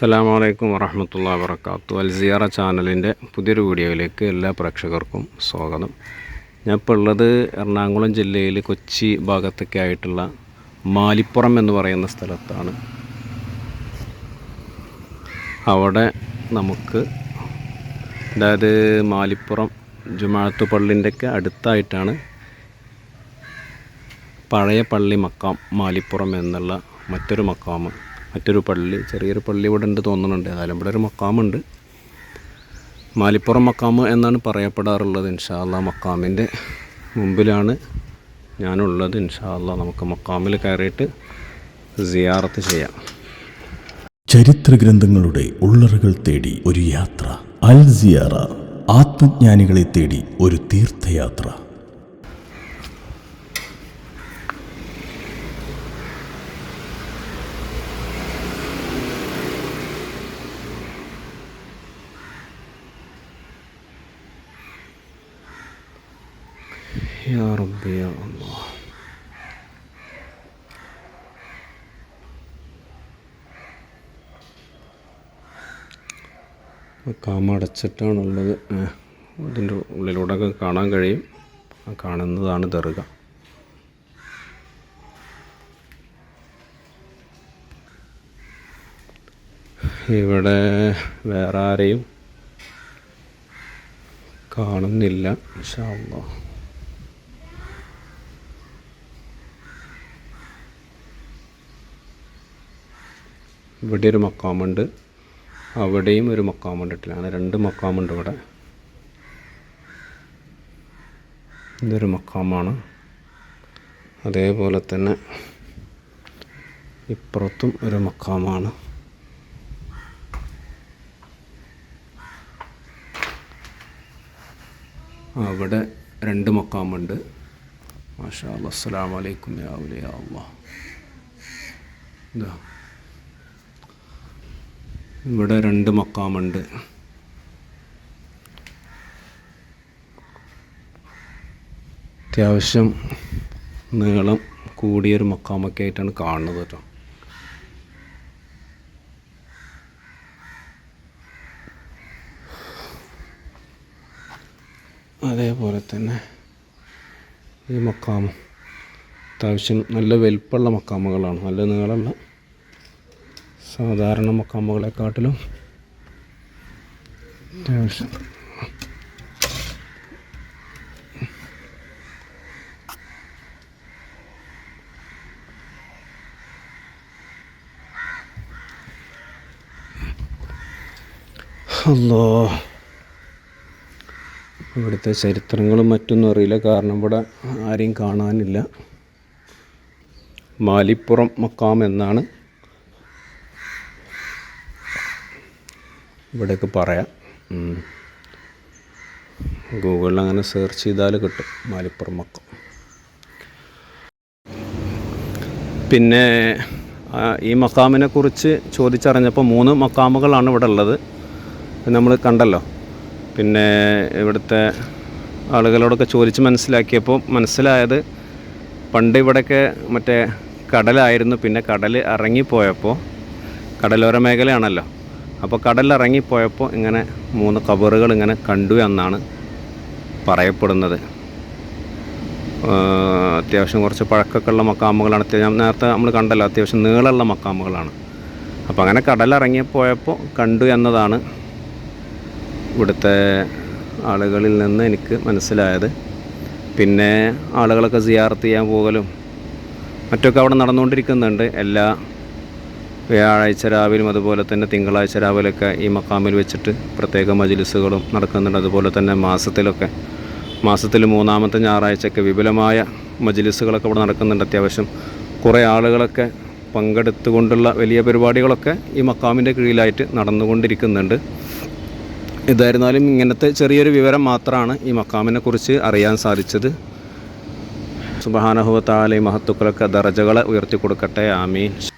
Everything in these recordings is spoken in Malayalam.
അസ്സലാമു അലൈക്കും വറഹമത്തുള്ള വർക്കാത്തു അൽ സിയാറ ചാനലിന്റെ പുതിയൊരു വീഡിയോയിലേക്ക് എല്ലാ പ്രേക്ഷകർക്കും സ്വാഗതം. ഞാൻ ഇപ്പോൾ ഉള്ളത് എറണാകുളം ജില്ലയിൽ കൊച്ചി ഭാഗത്തൊക്കെ ആയിട്ടുള്ള മാലിപ്പുറം എന്ന് പറയുന്ന സ്ഥലത്താണ്. അവിടെ നമുക്ക് അതായത് മാലിപ്പുറം ജുമാഴത്തു പള്ളിന്റെയൊക്കെ അടുത്തായിട്ടാണ് പഴയ പള്ളി മക്കാം മാലിപ്പുറം എന്നുള്ള മറ്റൊരു മക്കാമ്. മറ്റൊരു പള്ളി ചെറിയൊരു പള്ളി ഇവിടെ ഉണ്ട് തോന്നുന്നുണ്ട്. ഏതായാലും ഇവിടെ ഒരു മക്കാമുണ്ട് മാലിപ്പുറം മക്കാമ് എന്നാണ് പറയപ്പെടാറുള്ളത്. ഇൻഷാല്ല മക്കാമിന്റെ മുമ്പിലാണ് ഞാനുള്ളത്. ഇൻഷാല്ല നമുക്ക് മക്കാമിൽ കയറിയിട്ട് സിയാറത്ത് ചെയ്യാം. ചരിത്ര ഗ്രന്ഥങ്ങളുടെ ഉള്ളറുകൾ തേടി ഒരു യാത്ര. അൽ സിയാറ ആത്മജ്ഞാനികളെ തേടി ഒരു തീർത്ഥയാത്ര. യാ റബ്ബി യാ അല്ലാഹ് കാമടച്ചിട്ടാണുള്ളത്. ഇതിന്റെ ഉള്ളിലൂടെ ഒക്കെ കാണാൻ കഴിയും. കാണുന്നതാണ് തെറുക ഇവിടെ വേറെ ആരെയും കാണുന്നില്ല ഇൻഷാ അല്ലാഹ് ഇവിടെ ഒരു മക്കാമുണ്ട്. അവിടെയും ഒരു മക്കാമുണ്ട് ഇട്ടില്ല രണ്ട് മക്കാമുണ്ട് ഇവിടെ. ഇതൊരു മക്കാമാണ്. അതേപോലെ തന്നെ ഇപ്പുറത്തും ഒരു മക്കാമാണ്. അവിടെ രണ്ട് മക്കാമുണ്ട്. മാഷാ അല്ലാ. അസ്സലാമു അലൈക്കും യാ അല്ലാഹ് ഇതാ. ഇവിടെ രണ്ട് മക്കാമുണ്ട്. അത്യാവശ്യം നീളം കൂടിയൊരു മക്കാമൊക്കെ ആയിട്ടാണ് കാണുന്നത് കേട്ടോ. അതേപോലെ തന്നെ ഈ മക്കാമം അത്യാവശ്യം നല്ല വലിപ്പമുള്ള മക്കാമകളാണ്. നല്ല നീളമുള്ള സാധാരണ മക്കാമ്പുകളെക്കാട്ടിലും അത്യാവശ്യം. അല്ലോ ഇവിടുത്തെ ചരിത്രങ്ങളും മറ്റൊന്നും അറിയില്ല. കാരണം ഇവിടെ ആരെയും കാണാനില്ല. മാലിപ്പുറം മക്കാം എന്നാണ്. ഇവിടേക്ക് പറയാം. ഗൂഗിളിൽ അങ്ങനെ സെർച്ച് ചെയ്താൽ കിട്ടും മാലിപ്പുറം മക്കം പിന്നെ ഈ മക്കാമിനെ കുറിച്ച് ചോദിച്ചറിഞ്ഞപ്പോൾ മൂന്ന് മക്കാമുകളാണ് ഇവിടെ ഉള്ളത്. നമ്മൾ കണ്ടല്ലോ. പിന്നെ ഇവിടുത്തെ ആളുകളോടൊക്കെ ചോദിച്ച് മനസ്സിലാക്കിയപ്പോൾ മനസ്സിലായത് പണ്ട് ഇവിടെയൊക്കെ മറ്റേ കടലായിരുന്നു. പിന്നെ കടൽ ഇറങ്ങിപ്പോയപ്പോൾ കടലോര മേഖലയാണല്ലോ. അപ്പോൾ കടലിറങ്ങിപ്പോയപ്പോൾ ഇങ്ങനെ മൂന്ന് കബറുകൾ ഇങ്ങനെ കണ്ടു എന്നാണ് പറയപ്പെടുന്നത്. അത്യാവശ്യം കുറച്ച് പഴക്കമൊക്കെ ഉള്ള മക്കാമുകളാണ് അത്യാവശ്യം നേരത്തെ നമ്മൾ കണ്ടല്ലോ അത്യാവശ്യം നീളമുള്ള മക്കാമുകളാണ്. അപ്പോൾ അങ്ങനെ കടലിറങ്ങിപ്പോയപ്പോൾ കണ്ടു എന്നതാണ് ഇവിടുത്തെ ആളുകളിൽ നിന്ന് എനിക്ക് മനസ്സിലായത്. പിന്നെ ആളുകളൊക്കെ സിയാർത്ത് ചെയ്യാൻ പോകലും മറ്റൊക്കെ അവിടെ നടന്നുകൊണ്ടിരിക്കുന്നുണ്ട്. എല്ലാ വ്യാഴാഴ്ച രാവിലും അതുപോലെ തന്നെ തിങ്കളാഴ്ച രാവിലെയൊക്കെ ഈ മക്കാമിൽ വെച്ചിട്ട് പ്രത്യേക മജിലിസുകളും നടക്കുന്നുണ്ട്. അതുപോലെ തന്നെ മാസത്തിലൊക്കെ മാസത്തിൽ മൂന്നാമത്തെ ഞായറാഴ്ചയൊക്കെ വിപുലമായ മജിലിസുകളൊക്കെ ഇവിടെ നടക്കുന്നുണ്ട് അത്യാവശ്യം. കുറേ ആളുകളൊക്കെ പങ്കെടുത്തുകൊണ്ടുള്ള വലിയ പരിപാടികളൊക്കെ ഈ മക്കാമിന്റെ കീഴിലായിട്ട് നടന്നുകൊണ്ടിരിക്കുന്നുണ്ട്. ഇതായിരുന്നാലും ഇങ്ങനത്തെ ചെറിയൊരു വിവരം മാത്രമാണ് ഈ മക്കാമിനെ കുറിച്ച് അറിയാൻ സാധിച്ചത്. സുബഹാനഹുവത്താലെ മഹത്തുക്കളൊക്കെ ദറജകളെ ഉയർത്തി കൊടുക്കട്ടെ ആമീൻ.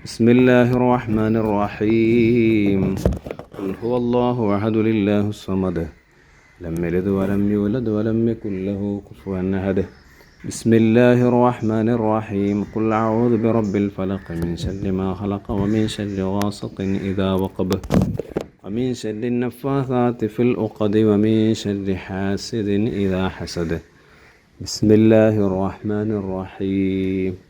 بسم الله الرحمن الرحيم. قل هو الله أحد لله الصمد. لم يلد ولم يولد ولم يكن له كفوا أحد. بسم الله الرحمن الرحيم. قل أعوذ برب الفلق من شر ما خلق ومن شر غاسق إذا وقب. ومن شر النفاثات في العقد ومن شر حاسد إذا حسد. بسم الله الرحمن الرحيم.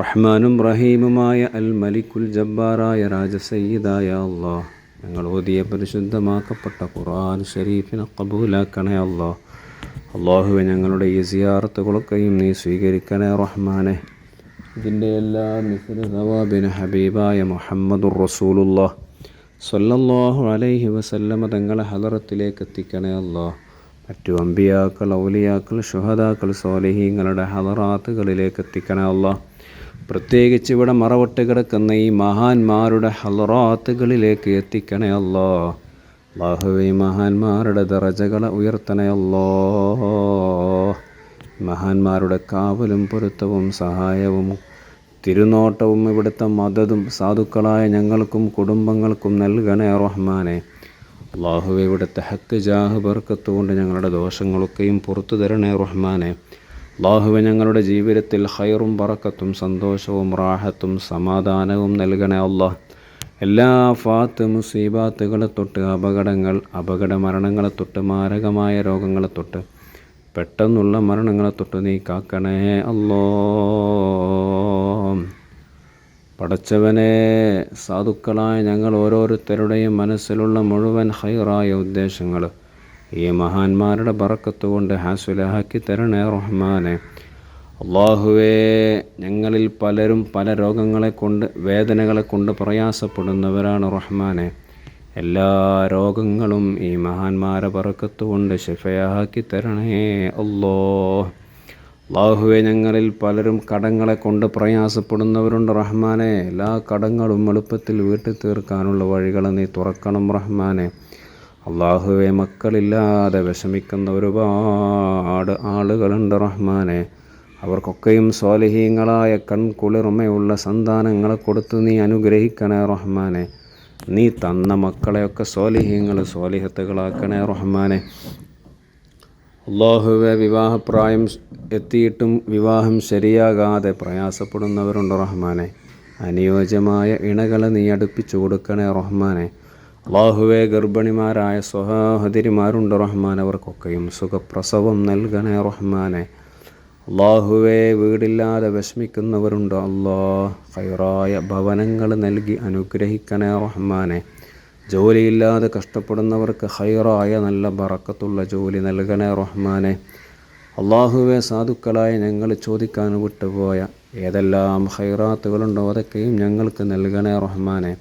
റഹ്മാനും റഹീമുമായ അൽ മലിക്കുൽ ജബ്ബാറായ രാജസയ്യിദായ അള്ളാഹ്. ഞങ്ങൾ ഓതിയ പരിശുദ്ധമാക്കപ്പെട്ട ഖുർആൻ ഷരീഫിനെ കബൂലാക്കണേ അള്ളാഹ്. അള്ളാഹുവെ ഞങ്ങളുടെ ഈ സിയാറത്തുകളൊക്കെയും നീ സ്വീകരിക്കണേ റഹ്മാനെ. ഇതിന്റെ എല്ലാ മിസ്ര നവാബിന് ഹബീബായ മുഹമ്മദുർ റസൂലുള്ള സല്ലല്ലാഹു അലൈഹി വസല്ലമ തങ്ങളെ ഹലറത്തിലേക്ക് എത്തിക്കണേ അള്ളാഹ്. മറ്റു അമ്പിയാക്കൾ ഔലിയാക്കൾ ഷുഹദാക്കൾ സോലിഹീങ്ങളുടെ ഹലറാത്തുകളിലേക്ക് എത്തിക്കണേ അള്ളാഹ്. പ്രത്യേകിച്ച് ഇവിടെ മറവിട്ട് കിടക്കുന്ന ഈ മഹാന്മാരുടെ ഹലറാത്തുകളിലേക്ക് എത്തിക്കണേ അല്ലോ. അള്ളാഹുവെ മഹാന്മാരുടെ ദറജകളെ ഉയർത്തണയല്ലോ മഹാന്മാരുടെ കാവലും പൊരുത്തവും സഹായവും തിരുനോട്ടവും ഇവിടുത്തെ മതതും സാധുക്കളായ ഞങ്ങൾക്കും കുടുംബങ്ങൾക്കും നൽകണേ റഹ്മാനെ. അള്ളാഹുവെ ഇവിടുത്തെ ഹക്ക് ജാഹ് ബർക്കത്തുകൊണ്ട് ഞങ്ങളുടെ ദോഷങ്ങളൊക്കെയും പുറത്തു തരണേ റഹ്മാനെ. അള്ളാഹുവെ ഞങ്ങളുടെ ജീവിതത്തിൽ ഹൈറും പറക്കത്തും സന്തോഷവും റാഹത്തും സമാധാനവും നൽകണേ അള്ളാഹ്. എല്ലാ ഫാത്ത് മുസീബാത്തുകളെ തൊട്ട് അപകടങ്ങൾ അപകട മരണങ്ങളെ തൊട്ട് മാരകമായ രോഗങ്ങളെ തൊട്ട് പെട്ടെന്നുള്ള മരണങ്ങളെ തൊട്ട് നീ കാക്കണേ അല്ലോ പടച്ചവനെ സാധുക്കളായ ഞങ്ങൾ ഓരോരുത്തരുടെയും മനസ്സിലുള്ള മുഴുവൻ ഹൈറായ ഉദ്ദേശങ്ങൾ ഈ മഹാന്മാരുടെ ബറക്കത്ത് കൊണ്ട് ഹാസുലാക്കി തരണേ റഹ്മാനെ. അള്ളാഹുവേ ഞങ്ങളിൽ പലരും പല രോഗങ്ങളെ കൊണ്ട് വേദനകളെ കൊണ്ട് പ്രയാസപ്പെടുന്നവരാണ് റഹ്മാനെ. എല്ലാ രോഗങ്ങളും ഈ മഹാന്മാരെ പറക്കത്ത് കൊണ്ട് ഷിഫയാക്കി തരണേ അല്ലോ അള്ളാഹുവെ ഞങ്ങളിൽ പലരും കടങ്ങളെ കൊണ്ട് പ്രയാസപ്പെടുന്നവരുണ്ട് റഹ്മാനെ. എല്ലാ കടങ്ങളും എളുപ്പത്തിൽ വീട്ടിൽ തീർക്കാനുള്ള വഴികൾ നീ തുറക്കണം റഹ്മാനെ. അള്ളാഹുവെ മക്കളില്ലാതെ വിഷമിക്കുന്ന ഒരുപാട് ആളുകളുണ്ട് റഹ്മാനെ. അവർക്കൊക്കെയും സ്വാലിഹീങ്ങളായ കൺകുളിർമയുള്ള സന്താനങ്ങളെ കൊടുത്ത് നീ അനുഗ്രഹിക്കണേ റഹ്മാനെ. നീ തന്ന മക്കളെയൊക്കെ സ്വാലിഹീങ്ങൾ സ്വാലിഹത്തുകളാക്കണേ റഹ്മാനെ. അള്ളാഹുവെ വിവാഹപ്രായം എത്തിയിട്ടും വിവാഹം ശരിയാകാതെ പ്രയാസപ്പെടുന്നവരുണ്ട് റഹ്മാനെ. അനുയോജ്യമായ ഇണകളെ നീ അടുപ്പിച്ചു കൊടുക്കണേ റഹ്മാനെ. അള്ളാഹുവെ ഗർഭിണിമാരായ സ്വഹാഹതിരിമാരുണ്ട് റഹ്മാൻ അവർക്കൊക്കെയും സുഖപ്രസവം നൽകണേ റഹ്മാനെ. അള്ളാഹുവെ വീടില്ലാതെ വിഷമിക്കുന്നവരുണ്ട്. അള്ളാഹ് ഹൈറായ ഭവനങ്ങൾ നൽകി അനുഗ്രഹിക്കണേ റഹ്മാനെ. ജോലിയില്ലാതെ കഷ്ടപ്പെടുന്നവർക്ക് ഹൈറായ നല്ല ബറക്കത്തുള്ള ജോലി നൽകണേ റഹ്മാനെ. അള്ളാഹുവെ സാധുക്കളായ ഞങ്ങൾ ചോദിക്കാൻ വിട്ടുപോയ ഏതെല്ലാം ഹൈറാത്തുകളുണ്ടോ അതൊക്കെയും ഞങ്ങൾക്ക് നൽകണേ റഹ്മാനെ.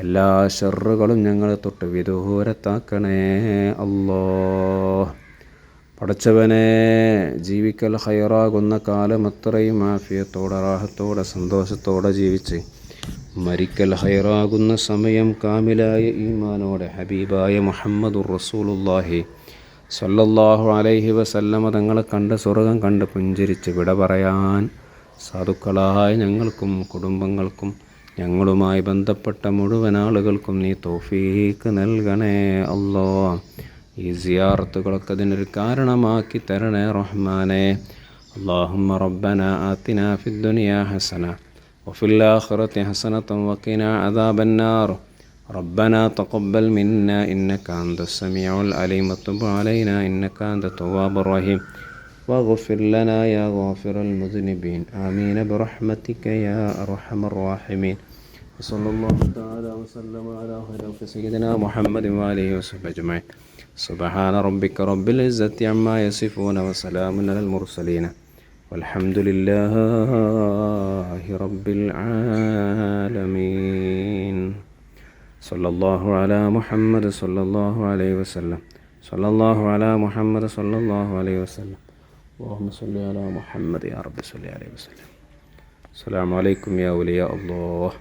എല്ലാ ഷെറുകളും ഞങ്ങളെ തൊട്ട് വിദൂരത്താക്കണേ. അല്ലോ പടച്ചവനെ ജീവിക്കൽ ഹയറാകുന്ന കാലം അത്രയും ആഫിയത്തോടെ റാഹത്തോടെ സന്തോഷത്തോടെ ജീവിച്ച് മരിക്കൽ ഹൈറാകുന്ന സമയം കാമിലായ ഈമാനോടെ ഹബീബായ മുഹമ്മദുർ റസൂലുല്ലാഹി സല്ലല്ലാഹു അലൈഹി വസല്ലമ തങ്ങളെ കണ്ട് സ്വർഗം കണ്ട് പുഞ്ചിരിച്ച് വിട പറയാൻ സാധുക്കളായ ഞങ്ങൾക്കും കുടുംബങ്ങൾക്കും ഞങ്ങളുമായി ബന്ധപ്പെട്ട മുഴുവൻ ആളുകൾക്കും നീ തോഫീക്ക് നൽകണേ അല്ലോ ഈ സിയാറത്തുകളൊക്കെ അതിനൊരു കാരണമാക്കി തരണേ റഹ്മാനെ اللهم ربنا آتنا في الدنيا حسنة وفي الآخرة حسنة وقنا عذاب النار ربنا تقبل منا إنك أنت السميع العليم وتب علينا إنك أنت التواب الرحيم واغفر لنا يا غافر المذنبين آمين برحمتك يا أرحم الراحمين وصلى الله تعالى وسلم على خير سيدنا محمد وآله وصحبه أجمعين. سبحان ربك رب العزة عما يصفون وسلام على المرسلين. والحمد لله رب العالمين. صلى الله على محمد صلى الله عليه وسلم. صلى الله على محمد صلى الله عليه وسلم. اللهم صل على محمد يا رب صل عليه وسلم. السلام عليكم يا أولياء الله.